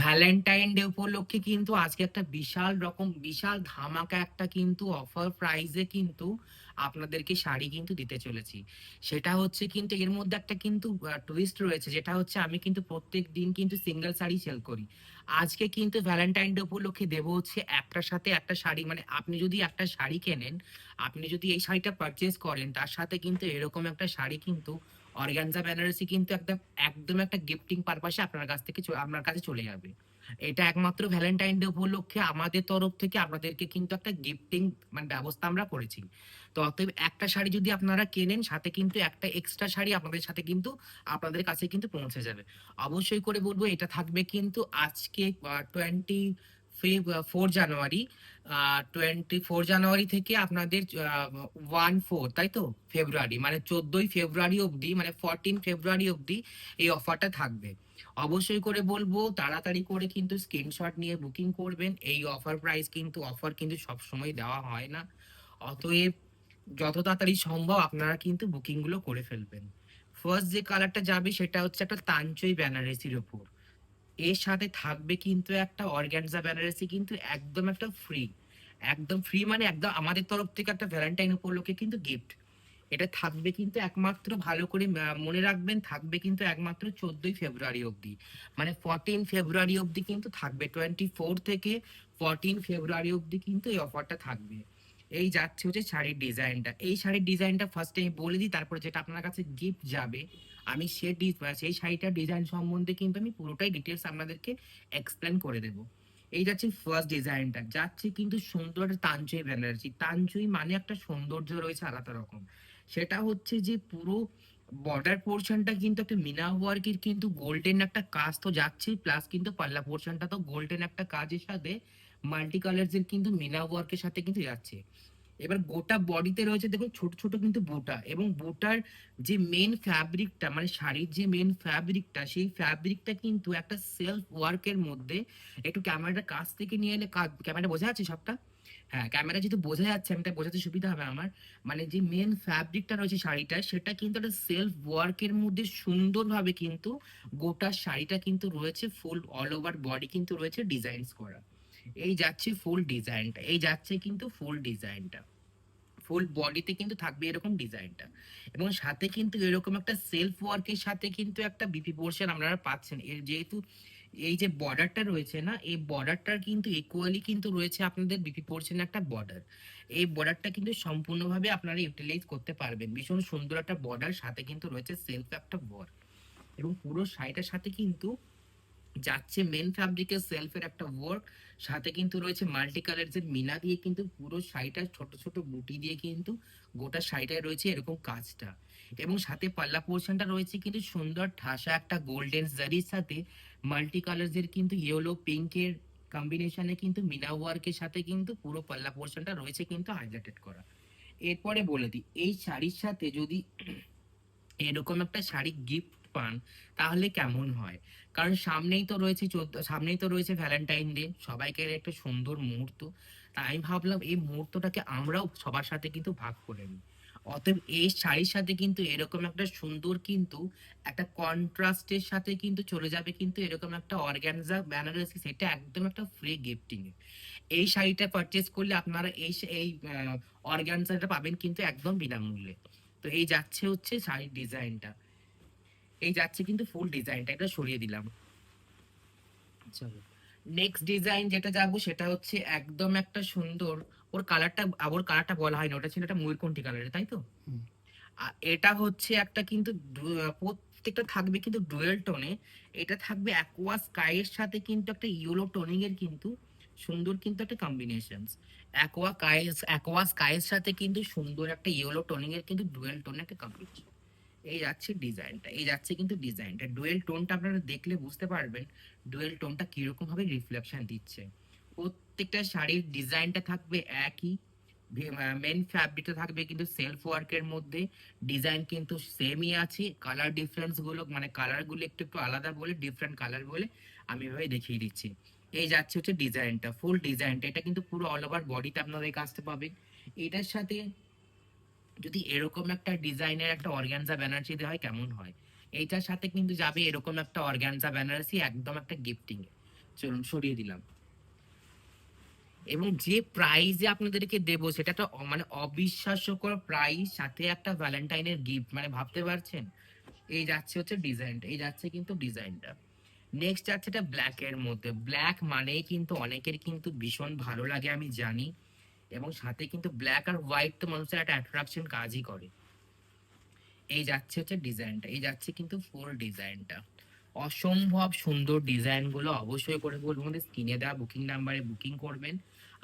Valentine day উপলক্ষে কিন্তু আজকে একটা বিশাল রকম, বিশাল ধামাকা একটা কিন্তু অফার প্রাইজে কিন্তু আপনাদেরকে শাড়ি কিন্তু দিতে চলেছি। সেটা হচ্ছে কিন্তু এর মধ্যে একটা কিন্তু টুইস্ট রয়েছে, যেটা হচ্ছে আমি কিন্তু প্রত্যেক দিন কিন্তু সিঙ্গেল শাড়ি সেল করি। আজকে কিন্তু ভ্যালেন্টাইন ডে উপলক্ষে দেবো হচ্ছে একটার সাথে একটা শাড়ি মানে আপনি যদি একটা শাড়ি কেনেন, আপনি যদি এই শাড়িটা পারচেস করেন, তার সাথে কিন্তু এরকম একটা শাড়ি কিন্তু অর্গানজা বেনারসি কিন্তু একদম একদম একটা গিফটিং পারপাসে আপনার কাছ থেকে আপনার কাছে চলে যাবে। এটা একমাত্র ভ্যালেন্টাইন ডে উপলক্ষে আমাদের তরফ থেকে আপনাদেরকে কিন্তু একটা গিফটিং মানে ব্যবস্থা আমরা করেছি। তো অতএব একটা শাড়ি যদি আপনারা কেনেন, সাথে কিন্তু একটা এক্সট্রা শাড়ি আপনাদের সাথে কিন্তু, আপনাদের কাছে কিন্তু পৌঁছে যাবে। অবশ্যই করে বলব, এটা থাকবে কিন্তু আজকে twenty four January twenty four January থেকে আপনাদের ওয়ান ফোর তাই তো? ফেব্রুয়ারি মানে চোদ্দই ফেব্রুয়ারি অবধি মানে ফোরটিন ফেব্রুয়ারি অবধি এই অফারটা থাকবে। অবশ্যই করে বলব, তাড়াতাড়ি করে কিন্তু স্ক্রিনশট নিয়ে বুকিং করবেন। এই অফার প্রাইস কিন্তু অফার কিন্তু সব সময় দেওয়া হয় না। অতএব যত তাড়াতাড়ি সম্ভব আপনারা কিন্তু বুকিংগুলো করে ফেলবেন। ফার্স্ট যে কালারটা যাবে, সেটা হচ্ছে একটা তাঞ্চই বেনারসির ওপর এর সাথে থাকবে কিন্তু একটা অর্গানজা বেনারসি কিন্তু একদম একটা ফ্রি একদম ফ্রি মানে একদম আমাদের তরফ থেকে একটা ভ্যালেন্টাইন উপলক্ষে কিন্তু গিফট এটা থাকবে কিন্তু একমাত্র ভালো করে মনে রাখবেন, থাকবে কিন্তু একমাত্র চোদ্দই ফেব্রুয়ারি অবধি। মানে ফোরটিন ফেব্রুয়ারি অবধি কিন্তু থাকবে। টোয়েন্টি ফোর থেকে ফোরটিন ফেব্রুয়ারি অবধি কিন্তু এই অফারটা থাকবে। এই যাচ্ছে হচ্ছে শাড়ির ডিজাইনটা। এই শাড়ির ডিজাইনটা ফার্স্টে আমি বলে দিই, তারপরে যেটা আপনার কাছে গিফট যাবে, আমি সে সেই শাড়িটার ডিজাইন সম্বন্ধে কিন্তু আমি পুরোটাই ডিটেলস আপনাদেরকে এক্সপ্লেন করে দেবো। এই যাচ্ছে ফার্স্ট ডিজাইনটা যাচ্ছে কিন্তু সুন্দর একটা তাঞ্চুই ব্যানার্জি। তাঞ্চুই মানে একটা সৌন্দর্য রয়েছে আলাদা রকম। সেটা হচ্ছে যে পুরো বর্ডার পোর্শনটা কিন্তু একটা মিনা ওয়ার্কের কিন্তু গোল্ডেন একটা কাজ তো যাচ্ছে প্লাস কিন্তু পাল্লা পোর্শনটা তো গোল্ডেন একটা কাজের সাথে মাল্টি কালার্সের কিন্তু মিনা ওয়ার্কের সাথে কিন্তু যাচ্ছে। এবার গোটা বডিতে রয়েছে দেখুন, ছোট ছোট কিন্তু বুটা এবং বুটার যে মেন ফ্যাব্রিকটা মানে শাড়ির যে মেন ফ্যাব্রিকটা সেই ফ্যাব্রিকটা কিন্তু একটা সেলফ ওয়ার্কের মধ্যে একটু ক্যামেরাটা কাছ থেকে নিয়ে এলে ক্যামেরা বোঝা যাচ্ছে সবটা? হ্যাঁ ক্যামেরা যেহেতু বোঝা যাচ্ছে, আমি এটা বোঝাতে সুবিধা হবে আমার। মানে যে মেন ফ্যাব্রিকটা রয়েছে শাড়িটা সেটা কিন্তু একটা সেলফ ওয়ার্কের মধ্যে সুন্দরভাবে কিন্তু গোটা শাড়িটা কিন্তু রয়েছে ফুল অল ওভার বডি কিন্তু রয়েছে ডিজাইনস করা। এই যাচ্ছে ফুল ডিজাইনটা এই যাচ্ছে কিন্তু ফুল ডিজাইনটা ফুল বডিতে কিন্তু থাকবে এরকম ডিজাইনটা এবং সাথে কিন্তু এরকম একটা সেলফ ওয়ার্কের সাথে কিন্তু একটা বিপি পোর্শন আপনারা পাচ্ছেন। এর যেহেতু এই যে বর্ডারটা রয়েছে না, এই বর্ডারটার কিন্তু ইকুয়ালি কিন্তু রয়েছে আপনাদের বিপি পোর্শন একটা বর্ডার এই বর্ডারটা কিন্তু সম্পূর্ণভাবে আপনারা ইউটিলাইজ করতে পারবেন। ভীষণ সুন্দর একটা বর্ডার সাথে কিন্তু রয়েছে সেলফ একটা ওয়ার্ক এবং পুরো শাড়িটার সাথে কিন্তু যাচ্ছে মেন ফ্যাব্রিকের সেলফের একটা ওয়ার্ক সাথে কিন্তু রয়েছে মাল্টি কালারের মিনা দিয়ে কিন্তু পুরো শাড়িটা ছোট ছোট বুটি দিয়ে কিন্তু গোটা শাড়িটায় রয়েছে এরকম কাজটা। এবং সাথে পাল্লা পোর্শনটা রয়েছে কিন্তু সুন্দর ঠাসা একটা গোল্ডেন জারির সাথে মাল্টি কালার্সের কিন্তু ইয়েলো পিঙ্কের কম্বিনেশনে কিন্তু মিনা ওয়ার্কের সাথে কিন্তু পুরো পাল্লা পোর্শনটা রয়েছে কিন্তু হাইলাইটেড করা। এরপরে বলে দিই, এই শাড়ির সাথে যদি এরকম একটা শাড়ি গিফট পান, তাহলে কেমন হয়? কারণ সামনেই তো রয়েছে চোদ্দ, সামনেই তো রয়েছে ভ্যালেন্টাইন ডে সবাইকে একটা সুন্দর মুহূর্ত। তাই আমি ভাবলাম এই মুহূর্তটাকে আমরাও সবার সাথে কিন্তু ভাগ করে নিই। অতএব এই শাড়ির সাথে কিন্তু এরকম একটা সুন্দর কিন্তু একটা কন্ট্রাস্টের সাথে কিন্তু চলে যাবে কিন্তু এরকম একটা অর্গানজা বেনারসি সেটা একদম একটা ফ্রি গিফটিং এই শাড়িটা পারচেস করলে আপনারা এই এই অর্গানজাটা পাবেন কিন্তু একদম বিনামূল্যে। তো এই যাচ্ছে হচ্ছে শাড়ির ডিজাইনটা এই যাচ্ছে কিন্তু ফুল ডিজাইনটা এটা সরিয়ে দিলাম। চলো। নেক্সট ডিজাইন যেটা যাব সেটা হচ্ছে একদম একটা সুন্দর ওর কালারটা আবার কালারটা বলা হয়নি ওটা ছিল একটা ময়ূরকণ্ঠী কালারের তাই তো? আর এটা হচ্ছে একটা কিন্তু প্রত্যেকটা থাকবে কিন্তু ডুয়েল টোনে এটা থাকবে অ্যাকোয়া স্কাইয়ের সাথে কিন্তু একটা ইয়েলো টোনিং এর কিন্তু সুন্দর কিন্তু একটা কম্বিনেশন অ্যাকোয়া কাইস অ্যাকোয়া স্কাইয়ের সাথে কিন্তু সুন্দর একটা ইয়েলো টোনিং এর কিন্তু ডুয়েল টোন একটা কম্বিনেশন এই যাচ্ছে ডিজাইনটা, এই যাচ্ছে কিন্তু ডিজাইনটা। ডুয়েল টোনটা আপনারা দেখলে বুঝতে পারবেন ডুয়েল টোনটা কীরকম ভাবে রিফ্লেকশন দিচ্ছে। প্রত্যেকটা শাড়ির ডিজাইনটা থাকবে একই মেন ফ্যাব্রিকটা থাকবে কিন্তু সেলফ ওয়ার্কের মধ্যে। ডিজাইন কিন্তু সেমই আছে কালার ডিফারেন্সগুলো মানে কালারগুলো একটু একটু আলাদা বলে ডিফারেন্ট কালার বলে আমি এভাবে দেখিয়ে দিচ্ছি। এই যাচ্ছে হচ্ছে ডিজাইনটা ফুল ডিজাইনটা। এটা কিন্তু পুরো অল ওভার বডিতে আপনারা এই কাজটা এটার সাথে যদি এরকম একটা ডিজাইনের একটা অর্গানজা বেনারসি দেওয়া হয়, কেমন হয়? এইটার সাথে কিন্তু যাবে এরকম একটা অর্গানজা বেনারসি একদম একটা গিফটিং চলুন সরিয়ে দিলাম। এবং যে প্রাইজে আপনাদেরকে দেব, সেটা তো মানে অবিশ্বাস্যকর প্রাইজ সাথে একটা ভ্যালেন্টাইনের গিফট মানে ভাবতে পারছেন? এই যাচ্ছে হচ্ছে ডিজাইনটা এই যাচ্ছে কিন্তু ডিজাইনটা নেক্সট যাচ্ছে এটা ব্ল্যাক এর মধ্যে। ব্ল্যাক মানেই কিন্তু অনেকের কিন্তু ভীষণ ভালো লাগে, আমি জানি। এবং সাথে কিন্তু ব্ল্যাক আর হোয়াইট তো মানুষের একটা অ্যাট্রাকশন কাজই করে। এই যাচ্ছে হচ্ছে ডিজাইনটা এই যাচ্ছে কিন্তু ফুল ডিজাইনটা অসম্ভব সুন্দর ডিজাইনগুলো অবশ্যই করে বলব। আমাদের স্ক্রিনে দেওয়া বুকিং নাম্বারে বুকিং করবেন।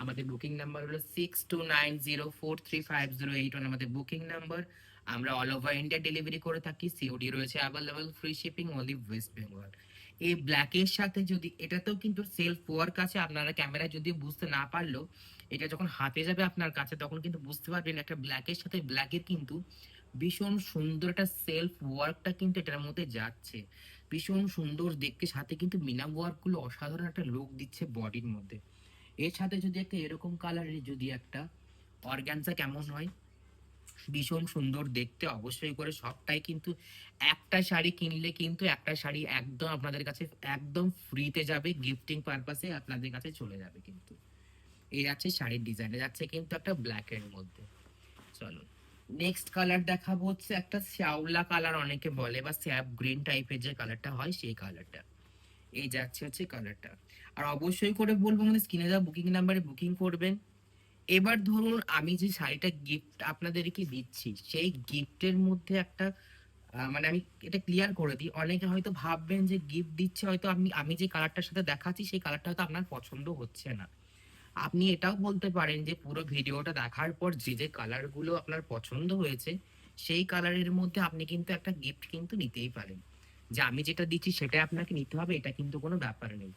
আমাদের বুকিং নাম্বার হলো six two nine zero four three five zero eight one আমাদের বুকিং নাম্বার আমরা অল ওভার ইন্ডিয়া ডেলিভারি করে থাকি। সিওডি রয়েছে available free shipping only West Bengal এই ব্ল্যাকের সাথে যদি, এটাতেও কিন্তু সেলফ ওয়ার্ক আছে। আপনারা ক্যামেরায় যদি বুঝতে না পারলেও এটা যখন হাতে যাবে আপনার কাছে, তখন কিন্তু বুঝতে পারবেন একটা ব্ল্যাকের সাথে ব্ল্যাকের কিন্তু ভীষণ সুন্দর একটা সেলফ ওয়ার্কটা কিন্তু এটার মধ্যে যাচ্ছে। ভীষণ সুন্দর দেখতে, সাথে কিন্তু মিনা ওয়ার্কগুলো অসাধারণ একটা লুক দিচ্ছে বডির মধ্যে। এর সাথে যদি একটা এরকম কালারের যদি একটা অর্গানজা কেমন হয়, ভীষণ সুন্দর দেখতে অবশ্যই করে। সবটাই কিন্তু একটা শাড়ি কিনলে কিন্তু একটা শাড়ি একদম আপনাদের কাছে একদম ফ্রিতে যাবে গিফটিং পারপাসে আপনাদের কাছে চলে যাবে কিন্তু। এই যাচ্ছে শাড়ির ডিজাইন যাচ্ছে কিন্তু একটা ব্ল্যাক এর মধ্যে। চলো নেক্সট কালার দেখাবো হচ্ছে একটা শ্যাওলা কালার অনেকে বলে, বা স্যাপ গ্রিন টাইপের যে কালারটা হয়, সেই কালারটা এই যাচ্ছে হচ্ছে কালারটা আর অবশ্যই করে বলব মানে স্ক্রিনে দেওয়া বুকিং নাম্বারে বুকিং করবেন। এবার ধরুন, আমি যে শাড়িটা গিফট আপনাদেরকে দিচ্ছি, সেই গিফটের মধ্যে একটা মানে আমি এটা ক্লিয়ার করে দিই। অনেকে হয়তো ভাববেন যে গিফট দিচ্ছে, হয়তো আমি আমি যে কালারটার সাথে দেখাচ্ছি, সেই কালারটা হয়তো আপনার পছন্দ হচ্ছে না। আপনি এটাও বলতে পারেন যে পুরো ভিডিওটা দেখার পর যে যে কালারগুলো আপনার পছন্দ হয়েছে, সেই কালারের মধ্যে আপনি কিন্তু একটা গিফট কিন্তু নিতেই পারেন। যে আমি যেটা দিচ্ছি সেটাই আপনাকে নিতে হবে, এটা কিন্তু কোনো ব্যাপার নেই।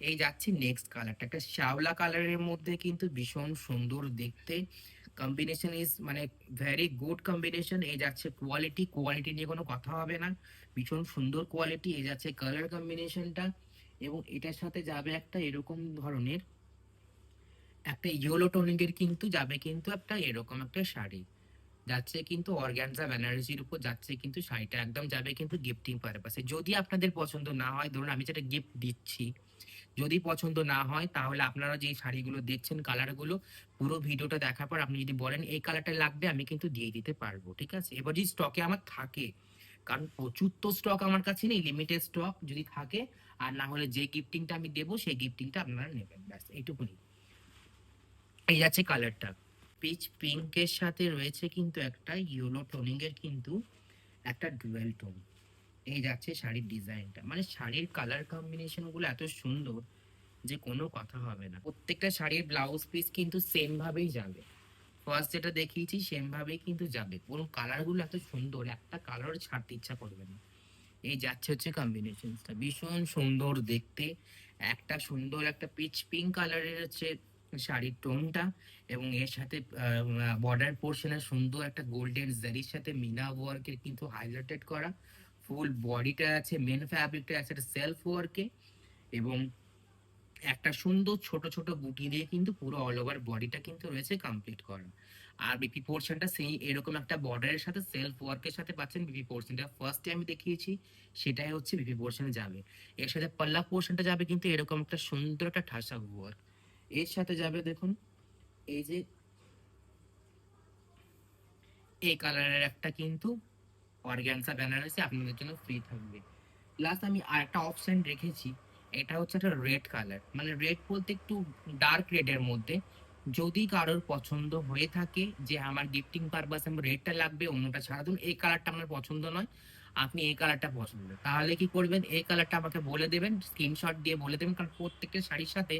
এই যাচ্ছি নেক্সট কালারটা একটা শ্যাওলা কালারের মধ্যে কিন্তু ভীষণ সুন্দর দেখতে। কম্বিনেশন ইজ মানে ভেরি গুড কম্বিনেশন এই যাচ্ছে কোয়ালিটি কোয়ালিটি নিয়ে কোনো কথা হবে না। ভীষণ সুন্দর কোয়ালিটি এই যাচ্ছে কালার কম্বিনেশনটা এবং এটার সাথে যাবে একটা এরকম ধরনের একটা ইয়েলো টোনিকের কিন্তু যাবে কিন্তু একটা এরকম একটা শাড়ি। যাচ্ছে কিন্তু অর্গানজা ব্যানার্জির উপর যাচ্ছে কিন্তু শাড়িটা একদম যাবে কিন্তু গিফটিং পারপাসে যদি আপনাদের পছন্দ না হয়, ধরুন আমি যেটা গিফট দিচ্ছি, যদি পছন্দ না হয়, তাহলে আপনারা যে শাড়িগুলো দেখছেন কালারগুলো পুরো ভিডিওটা দেখার পর আপনি যদি বলেন, এই কালারটা লাগবে, আমি কিন্তু দিয়ে দিতে পারব। ঠিক আছে? এবার যদি স্টকে আমার থাকে, কারণ প্রচুর তো স্টক আমার কাছে নেই লিমিটেড স্টক যদি থাকে, আর না হলে যে গিফটিংটা আমি দেবো, সেই গিফটিংটা আপনারা নেবেন। ব্যাস এইটুকুনি এই যাচ্ছে কালারটা পিচ পিঙ্কের সাথে রয়েছে কিন্তু একটা ইয়েলো টোনিং এর কিন্তু একটা ডুয়েল টোন এই যাচ্ছে শাড়ির ডিজাইনটা মানে শাড়ির কালার কম্বিনেশনগুলো এত সুন্দর যে কোনো কথা হবে না। প্রত্যেকটা শাড়ির ব্লাউজ পিস কিন্তু সেম ভাবেই যাবে। ফার্স্ট যেটা দেখিয়েছি সেম ভাবেই কিন্তু যাবে। পুরো কালারগুলো এত সুন্দর, একটা কালার ছাড়তে ইচ্ছা করবে না। এই যাচ্ছে হচ্ছে কম্বিনেশনটা ভীষণ সুন্দর দেখতে। একটা সুন্দর একটা পিচ পিঙ্ক কালারের হচ্ছে শাড়ির টোনটা এবং এর সাথে বর্ডার পোর্শনে সুন্দর একটা গোল্ডেন জারির সাথে মিনা ওয়ার্কের কিন্তু হাইলাইটেড করা। ফুল বডিটা আছে মেন ফ্যাব্রিকটা আছে সেলফ ওয়ার্কে এবং একটা সুন্দর ছোট ছোট বুটি দিয়ে কিন্তু পুরো অল ওভার বডিটা কিন্তু রয়েছে কমপ্লিট করা। আর বিপি পোর্শনটা সেই এরকম একটা বর্ডারের সাথে সেলফ ওয়ার্কের সাথে পাচ্ছেন বিপি পোর্শনটা ফার্স্টে আমি দেখিয়েছি, সেটাই হচ্ছে বিপি পোর্শনে যাবে। এর সাথে পাল্লা পোর্শনটা যাবে কিন্তু এরকম একটা সুন্দর একটা ঠাসা ওয়ার্ক এর সাথে যাবে দেখুন, এই যে এই কালারের একটা কিন্তু অর্গ্যানসা বেনারসি আপনাদের জন্য ফ্রি থাকবে। প্লাস আমি আর একটা অপশন রেখেছি, এটা হচ্ছে একটা রেড কালার মানে রেড বলতে একটু ডার্ক রেডের মধ্যে। যদি কারোর পছন্দ হয়ে থাকে যে আমার গিফটিং পারপাস আমার রেডটা লাগবে, অন্যটা ছাড়া, ধরুন এই কালারটা আমার পছন্দ নয়, আপনি এই কালারটা পছন্দ। তাহলে কি করবেন? এই কালারটা আমাকে বলে দেবেন স্ক্রিনশট দিয়ে বলে দেবেন, কারণ প্রত্যেকটা শাড়ির সাথে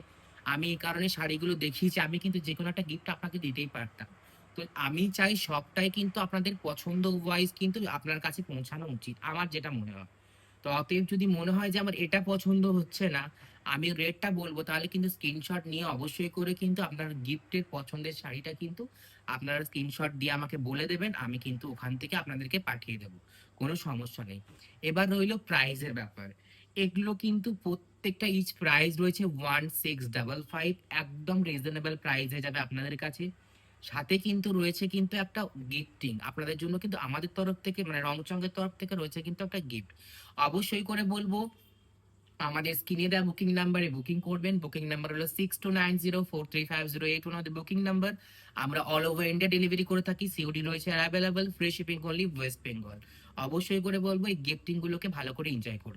আমি এই কারণে শাড়িগুলো দেখিয়েছি, আমি কিন্তু যে কোনো একটা গিফট আপনাকে দিতেই পারতাম। তো আমি চাই সবটাই কিন্তু আপনাদের পছন্দ ওয়াইজ কিন্তু আপনার কাছে পৌঁছানো উচিত, আমার যেটা মনে হয়। তো অতএব যদি মনে হয় যে আমার এটা পছন্দ হচ্ছে না, আমি রেটটা বলব, তাহলে কিন্তু স্ক্রিনশট নিয়ে অবশ্যই করে কিন্তু আপনার গিফটের পছন্দের শাড়িটা কিন্তু আপনারা স্ক্রিনশট দিয়ে আমাকে বলে দেবেন, আমি কিন্তু ওখান থেকে আপনাদেরকে পাঠিয়ে দেবো, কোনো সমস্যা নেই। এবার রইল প্রাইজের ব্যাপার। এগুলো কিন্তু প্রত্যেকটা ইচ প্রাইস রয়েছে ওয়ান সিক্স ডাবল ফাইভ একদম রিজনেবল প্রাইসে যাবে আপনাদের কাছে। সাথে কিন্তু রয়েছে কিন্তু একটা গিফটিং আপনাদের জন্য কিন্তু আমাদের তরফ থেকে মানে রংচঙ্গের তরফ থেকে রয়েছে কিন্তু একটা গিফট অবশ্যই করে বলব, আমাদের স্ক্রিনে দেওয়া বুকিং নাম্বারে বুকিং করবেন। বুকিং নাম্বার হলো six two nine zero four three five zero eight আমাদের বুকিং নাম্বার আমরা অল ওভার ইন্ডিয়া ডেলিভারি করে থাকি সিওডি রয়েছে available free shipping only West Bengal অবশ্যই করে বলব, এই গিফটিংগুলোকে ভালো করে এনজয় করুন।